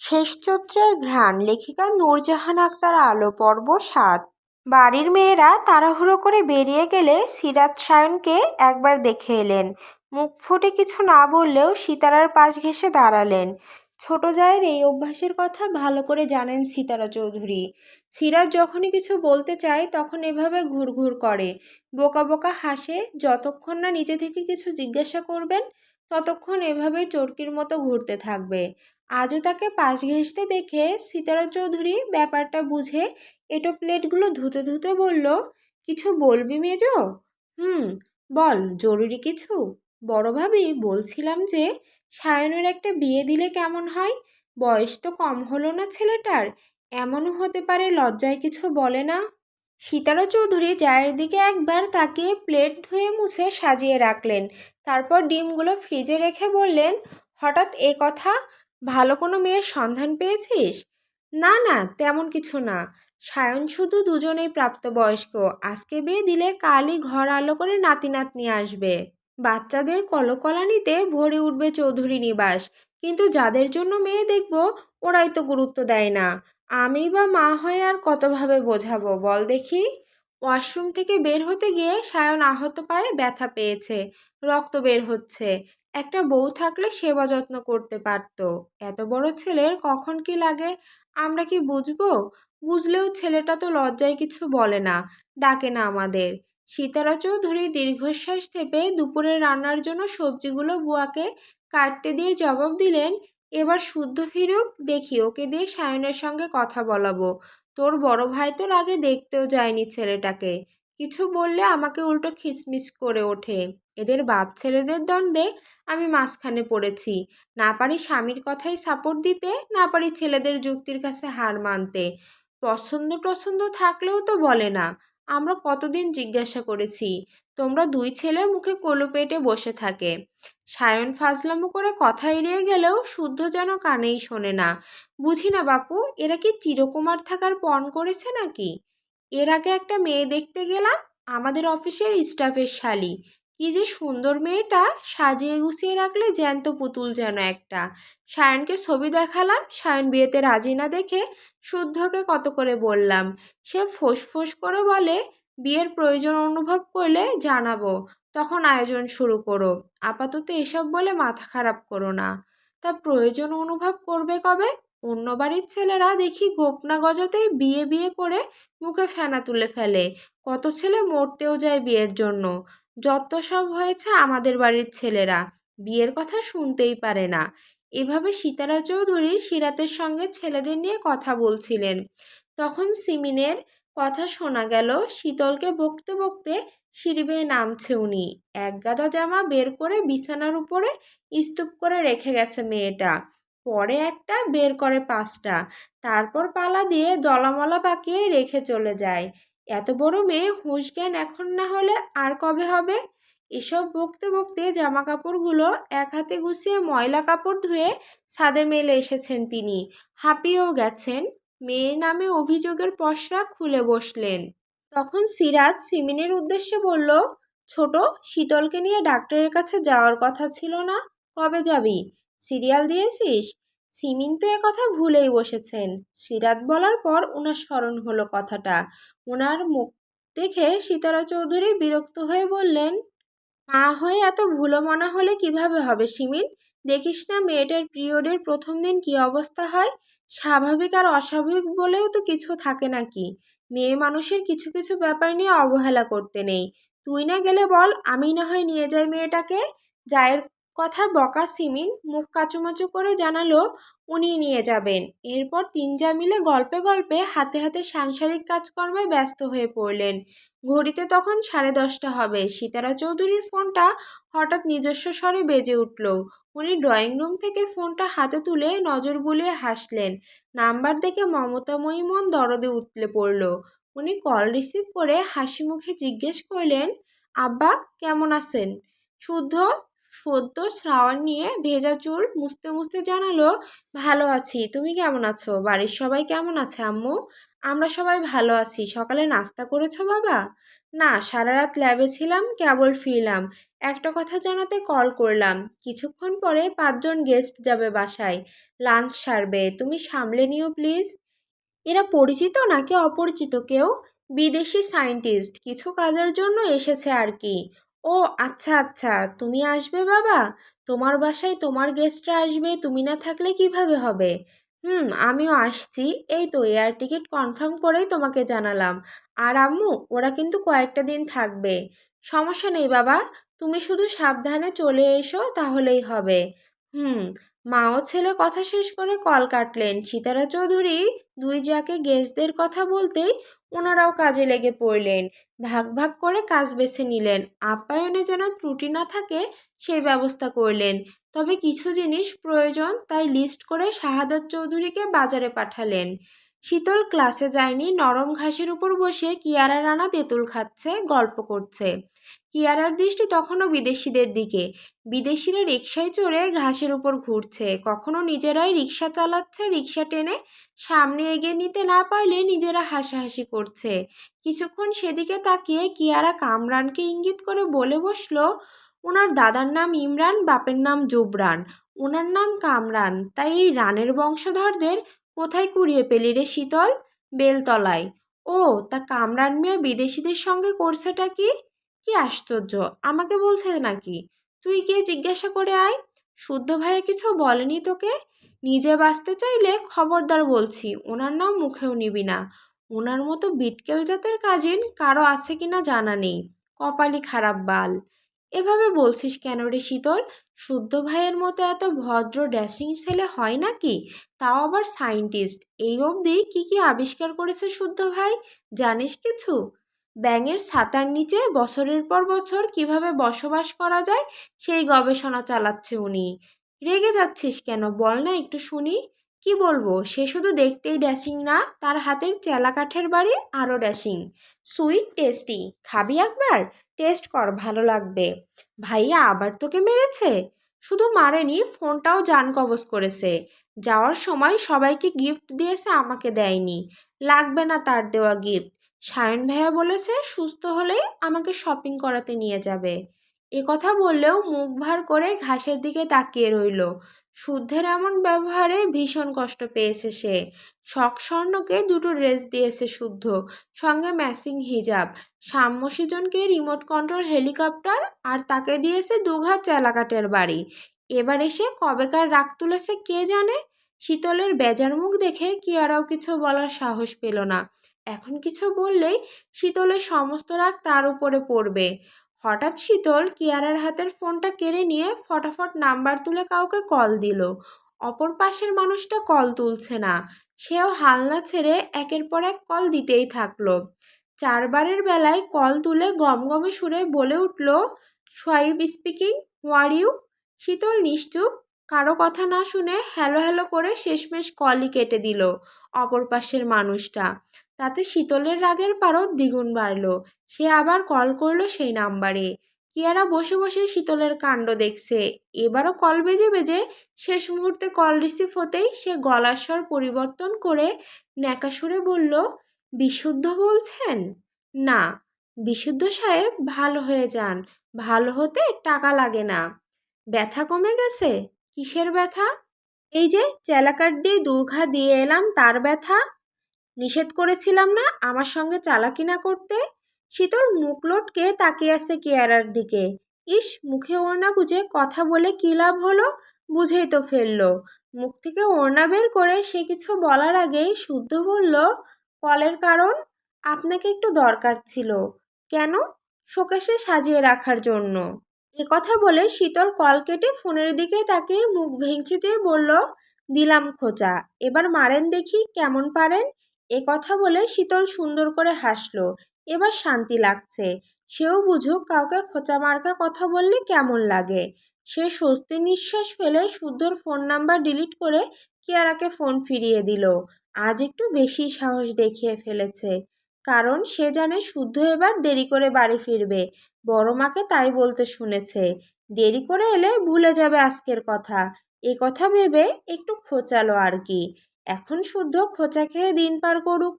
শেষচৈত্রের ঘ্রাণ লেখিকা নূরজাহান আক্তার আলো পর্ব সাত। বাড়ির মেয়েরা তাড়াহুড়ো করে বেরিয়ে গেলে সিরাত সায়নকে একবার দেখে এলেন। মুখ ফুটে কিছু না বললেও সিতারার পাশ ঘেঁষে দাঁড়ালেন। ছোট জায়ের এই অভ্যাসের কথা ভালো করে জানেন সিতারা চৌধুরী। সিরাজ যখনই কিছু বলতে চায় তখন এভাবে ঘুরঘুর করে। বোকা বোকা হাসে, যতক্ষণ না নিজে থেকে কিছু জিজ্ঞাসা করবেন ততক্ষণ এভাবেই চরকির মতো ঘুরতে থাকবে। আজও তাকে পাশ ঘেঁষতে দেখে সিতারা চৌধুরী ব্যাপারটা বুঝে এটো প্লেটগুলো ধুতে ধুতে বলল, কিছু বলবি মেজো? হুম, বল, জরুরি কিছু? বড় ভাবি, বলছিলাম যে সায়নের একটা বিয়ে দিলে কেমন হয়? বয়স তো কম হলো না ছেলেটার। এমনও হতে পারে লজ্জায় কিছু বলে না? সীতারা চৌধুরী জায়ের দিকে একবার তাকিয়ে প্লেট ধুয়ে মুছে সাজিয়ে রাখলেন। তারপর ডিমগুলো ফ্রিজে রেখে বললেন, হঠাৎ এ কথা? ভালো কোনো মেয়ের সন্ধান পেয়েছিস? না না, তেমন কিছু না। সায়ন শুধু দুজনেই প্রাপ্তবয়স্ক। আজকে বিয়ে দিলে কালই ঘর আলো করে নাতি নাতনি আসবে। বাচ্চাদের কলকলানিতে ভরে উঠবে চৌধুরী নিবাস। কিন্তু যাদের জন্য মেয়ে দেখব, ওরাই তো গুরুত্ব দেয় না। আমি বা মা হয়ে আর কতভাবে বোঝাবো বল দেখি? ওয়াশরুম থেকে বের হতে গিয়ে সায়ন আহত পায়ে ব্যথা পেয়েছে, রক্ত বের হচ্ছে। একটা বউ থাকলে সেবা যত্ন করতে পারত। এত বড় ছেলের কখন কি লাগে? আমরা কি বুঝব? বুঝলেও ছেলেটা তো লজ্জায় কিছু বলে না, ডাকে না আমাদের। সীতারা চৌধুরী দীর্ঘশ্বাস থেপে দুপুরে রান্নার জন্য সবজিগুলো বুয়াকে কাটতে দিয়ে জবাব দিলেন এবার শুদ্ধ ফিরুক, দেখি ওকে দিয়ে সায়নের সঙ্গে কথা বলাবো। তোর বড় ভাই তোর আগে দেখতেও যায়নি ছেলেটাকে। কিছু বললে আমাকে উল্টো খিসমিস করে ওঠে। এদের বাপ ছেলেদের দ্বন্দ্বে আমি মাঝখানে পড়েছি। না পারি স্বামীর কথাই সাপোর্ট দিতে, না পারি ছেলেদের যুক্তির কাছে হার মানতে। পছন্দ টছন্দ থাকলেও তো বলে না। আমরা কতদিন জিজ্ঞাসা করেছি। তোমরা দুই ছেলে মুখে কলু পেটে বসে থাকে। সায়ন ফাজলামো করে কথা এড়িয়ে গেলেও শুদ্ধ যেন কানেই শোনে না। বুঝি না বাপু, এরা কি চিরকুমার থাকার পণ করেছে নাকি? এর আগে একটা মেয়ে দেখতে গেলাম, আমাদের অফিসের স্টাফের শালি। কি যে সুন্দর মেয়েটা, সাজিয়ে গুছিয়ে রাখলে জ্যান্ত পুতুল যেন একটা। সায়নকে ছবি দেখালাম, সায়ন বিয়েতে রাজি না দেখে শুদ্ধকে কত করে বললাম। সে ফোঁস করে বলে বিয়ের প্রয়োজন অনুভব করলে জানাব, তখন আয়োজন শুরু করো। আপাতত এসব বলে মাথা খারাপ করো না। তা প্রয়োজন অনুভব করবে কবে? অন্য বাড়ির ছেলেরা দেখি গোপনা গজাতেই বিয়ে বিয়ে করে মুখে ফেনা তুলে ফেলে। কত ছেলে মরতেও যায় বিয়ের জন্য। যত সব হয়েছে আমাদের বাড়ির ছেলেরা। বিয়ের কথা শুনতেই পারে না। এভাবে সীতারা চৌধুরী সিরাতের সঙ্গে ছেলেদের নিয়ে কথা বলছিলেন। তখন সিমিনের কথা শোনা গেল। শীতলকে বকতে বকতে সিঁড়ি বেয়ে নামছে উনি। এক গাদা জামা বের করে বিছানার উপরে স্তূপ করে রেখে গেছে মেয়েটা। পরে একটা বের করে পাঁচটা। তারপর পালা দিয়ে দলামলা পাকিয়ে রেখে চলে যায়। এত বড় মেয়ে হুঁশ জ্ঞান এখন না হলে আর কবে হবে? এসব বকতে বকতে জামা কাপড়গুলো এক হাতে গুছিয়ে ময়লা কাপড় ধুয়ে ছাদে মেলে এসেছেন তিনি। হাঁপিয়েও গেছেন। মেয়ের নামে অভিযোগের পশরা খুলে বসলেন। তখন সিরাজ সিমিনের উদ্দেশ্যে বলল, ছোট, শীতলকে নিয়ে ডাক্তারের কাছে যাওয়ার কথা ছিল না, কবে যাবি? সিরিয়াল দিয়েছিস? সিমিন তো কথা ভুলেই বসেছেন। সিরাত বলার পর ওনার স্মরণ হলো কথাটা। ওনার মুখ দেখে সীতারা চৌধুরী বিরক্ত হয়ে বললেন, মা হয়ে এত ভুলো মনা হলে কীভাবে হবে সিমিন? দেখিস না মেয়েটার পিরিয়ডের প্রথম দিন কি অবস্থা হয়? স্বাভাবিক আর অস্বাভাবিক বলেও তো কিছু থাকে নাকি? মেয়ে মানুষের কিছু কিছু ব্যাপার নিয়ে অবহেলা করতে নেই। তুই না গেলে বল, আমি না হয় নিয়ে যাই মেয়েটাকে? জায়ের কথা বকা সিমিন মুখ কাচুমাচু করে জানালো উনি নিয়ে যাবেন। এরপর তিনজা মিলে গল্পে গল্পে, হাতে হাতে সাংসারিক কাজকর্মে ব্যস্ত হয়ে পড়লেন। ঘড়িতে তখন সাড়ে দশটা হবে। সীতারা চৌধুরীর ফোনটা হঠাৎ নিজস্ব স্বরে বেজে উঠল। উনি ড্রয়িং রুম থেকে ফোনটা হাতে তুলে নজর বুলিয়ে হাসলেন। নাম্বার দেখে মমতাময়ী মন দরদে উঠলে পড়ল। উনি কল রিসিভ করে হাসি মুখে জিজ্ঞেস করলেন, আব্বা, কেমন আছেন? শুদ্ধ। সদ্য শ্রাবণ নিয়ে ভেজা চুল মুছতে মুছতে জানালো, ভালো আছি, তুমি কেমন আছো? বাড়ির সবাই কেমন আছে, আম্মু? আমরা সবাই ভালো আছি। সকালে নাস্তা করেছ, বাবা? না সারা রাত ল্যাবে ছিলাম, কেবল ফিরলাম। একটা কথা জানাতে কল করলাম। কিছুক্ষণ পরে পাঁচজন গেস্ট যাবে বাসায়। লাঞ্চ সারবে। তুমি সামলে নিও প্লিজ এরা পরিচিত নাকি অপরিচিত কেউ? বিদেশি সায়েন্টিস্ট কিছু কাজের জন্য এসেছে আর কি। ও আচ্ছা আচ্ছা। তুমি আসবে বাবা? তোমার বাসায় তোমার গেস্টরা আসবে, তুমি না থাকলে কীভাবে হবে? হুম, আমিও আসছি। এই তো এয়ার টিকিট কনফার্ম করেই তোমাকে জানালাম। আর আম্মু, ওরা কিন্তু কয়েকটা দিন থাকবে। সমস্যা নেই বাবা। তুমি শুধু সাবধানে চলে এসো, তাহলেই হবে। হুম মা ও ছেলে কথা শেষ করে কল কাটলেন। সীতারা চৌধুরী দুই যাকে গেস্টদের কথা বলতেই ওনারাও কাজে লেগে পড়লেন। ভাগ ভাগ করে কাজ বেছে নিলেন। আপ্যায়নে যেন ত্রুটি না থাকে, সেই ব্যবস্থা করলেন। তবে কিছু জিনিস প্রয়োজন, তাই লিস্ট করে শাহাদত চৌধুরীকে বাজারে পাঠালেন। শীতল ক্লাসে যায়নি, নরম ঘাসের উপর বসে কিয়ারা রানা তেঁতুল খাচ্ছে, গল্প করছে। কিয়ারার দৃষ্টি তখনও বিদেশিদের দিকে। বিদেশিরা রিক্সায় চড়ে ঘাসের উপর ঘুরছে। কখনো নিজেরাই রিক্সা চালাচ্ছে রিক্সা টেনে সামনে এগিয়ে নিতে না পারলে নিজেরা হাসাহাসি করছে। কিছুক্ষণ সেদিকে তাকিয়ে কিয়ারা কামরানকে ইঙ্গিত করে বলে বসল, ওনার দাদার নাম ইমরান, বাপের নাম জুবরান। ওনার নাম কামরান। তাই এই রানের বংশধরদের কোথায় কুড়িয়ে পেলি রে শীতল? বেলতলায়। ও, তা কামরান মিয়া বিদেশিদের সঙ্গে করছেটা কি? কি আশ্চর্য, আমাকে বলছে নাকি? তুই গিয়ে জিজ্ঞাসা করে আয়। শুদ্ধ ভাইয়া কিছু বলেনি তোকে? নিজে বাঁচতে চাইলে খবরদার বলছি, ওনার নাম মুখেও নিবি না। ওনার মতো বিটকেল জাতের কাজিন কারও আছে কিনা জানা নেই। কপালি খারাপ বাল। এভাবে বলছিস কেন রে শীতল? শুদ্ধ ভাইয়ের মতো এত ভদ্র ড্যাসিং ছেলে হয় নাকি? তাও আবার সায়েন্টিস্ট। এই অবধি কি কি আবিষ্কার করেছে শুদ্ধ ভাই? জানিস কিছু? ব্যাঙের ছাতার নিচে বছরের পর বছর কীভাবে বসবাস করা যায় সেই গবেষণা চালাচ্ছে উনি। রেগে যাচ্ছিস কেন বল না একটু শুনি। কি বলব? সে শুধু দেখতেই ড্যাশিং না, তার হাতের চেলা কাঠের বাড়ি আরও ড্যাশিং সুইট টেস্টি খাবি একবার? টেস্ট কর, ভালো লাগবে। ভাইয়া, আবার তোকে মেরেছে? শুধু মারেনি, ফোনটাও জান কবজ করেছে। যাওয়ার সময় সবাইকে গিফট দিয়েছে, আমাকে দেয়নি। লাগবে না তার দেওয়া গিফট সায়ন ভাইয়া বলেছে, সুস্থ হলেই আমাকে শপিং করাতে নিয়ে যাবে। কথা বললেও মুখ ভার করে ঘাসের দিকে তাকিয়ে রইল। শুদ্ধের এমন ব্যবহারে ভীষণ কষ্ট পেয়েছে সে। শখ স্বর্ণকে দুটো ড্রেস দিয়েছে শুদ্ধ, সঙ্গে ম্যাচিং হিজাব। সাম্যসীজনকে রিমোট কন্ট্রোল হেলিকপ্টার আর তাকে দিয়েছে দুঘা চেলাকাটের বাড়ি। এবার এসে কবেকার রাগ তুলেছে কে জানে? শীতলের বেজার মুখ দেখে কিয়ারাও কিছু বলার সাহস পেল না। এখন কিছু বললেই শীতলের সমস্ত রাগ তার উপরে পড়বে। হঠাৎ শীতল কিয়ারার হাতের ফোনটা কেড়ে নিয়ে ফটাফট নাম্বার তুলে কাউকে কল দিল। অপর পাশের মানুষটা কল তুলছে না। সেও হালনা ছেড়ে একের পর এক কল দিতেই থাকল। চারবারের বেলায় কল তুলে গম গমে সুরে বলে উঠল সোয়াইব স্পিকিং হোয়ার ইউ? শীতল, নিশ্চুপ? কারও কথা না শুনে হ্যালো হ্যালো করে শেষমেশ কলই কেটে দিল অপর পাশের মানুষটা। তাতে শীতলের রাগের পারদ দ্বিগুণ বাড়ল। সে আবার কল করল সেই নাম্বারে। কিয়ারা বসে বসে শীতলের কাণ্ড দেখছে। এবারও কল বেজে বেজে শেষ মুহূর্তে কল রিসিভ হতেই সে গলার স্বর পরিবর্তন করে ন্যাকা সুরে বলল, বিশুদ্ধ বলছেন? না, বিশুদ্ধ সাহেব ভালো হয়ে যান। ভালো হতে টাকা লাগে না। ব্যথা কমে গেছে? কিসের ব্যথা? এই যে চেলাকার দিয়ে দুঘা দিয়ে এলাম, তার ব্যথা। নিষেধ করেছিলাম না আমার সঙ্গে চালাকি না করতে। শীতল মুখ লটকে তাকিয়ে আছে কেয়ারার দিকে। ইস, মুখে ওড়না বুঝে কথা বলে কী লাভ হলো? বুঝেই তো ফেলল। মুখ থেকে ওড়না বের করে সে কিছু বলার আগেই শুদ্ধ বলল, কলের কারণ? আপনাকে একটু দরকার ছিল। কেন? শোকেশে সাজিয়ে রাখার জন্য। কথা বলে শীতল কল কেটে ফোনের দিকে তাকে মুখ ভেঙচি দিয়ে বলল, দিলাম খোঁচা। এবার মারেন দেখি কেমন পারেন? এ কথা বলে শীতল সুন্দর করে হাসলো। এবার শান্তি লাগছে। সেও বুঝুক কাউকে খোঁচা মার্কা কথা বললে কেমন লাগে। সে স্বস্তি নিঃশ্বাস ফেলে শুদ্ধর ফোন নাম্বার ডিলিট করে কিয়ারাকে ফোন ফিরিয়ে দিল। আজ একটু বেশি সাহস দেখিয়ে ফেলেছে। কারণ সে জানে শুদ্ধ এবার দেরি করে বাড়ি ফিরবে। বড় মাকে তাই বলতে শুনেছে। দেরি করে এলে ভুলে যাবে আজকের কথা। এ কথা ভেবে একটু খোঁচালো আর কি। এখন শুদ্ধ খোঁচা খেয়ে দিন পার করুক।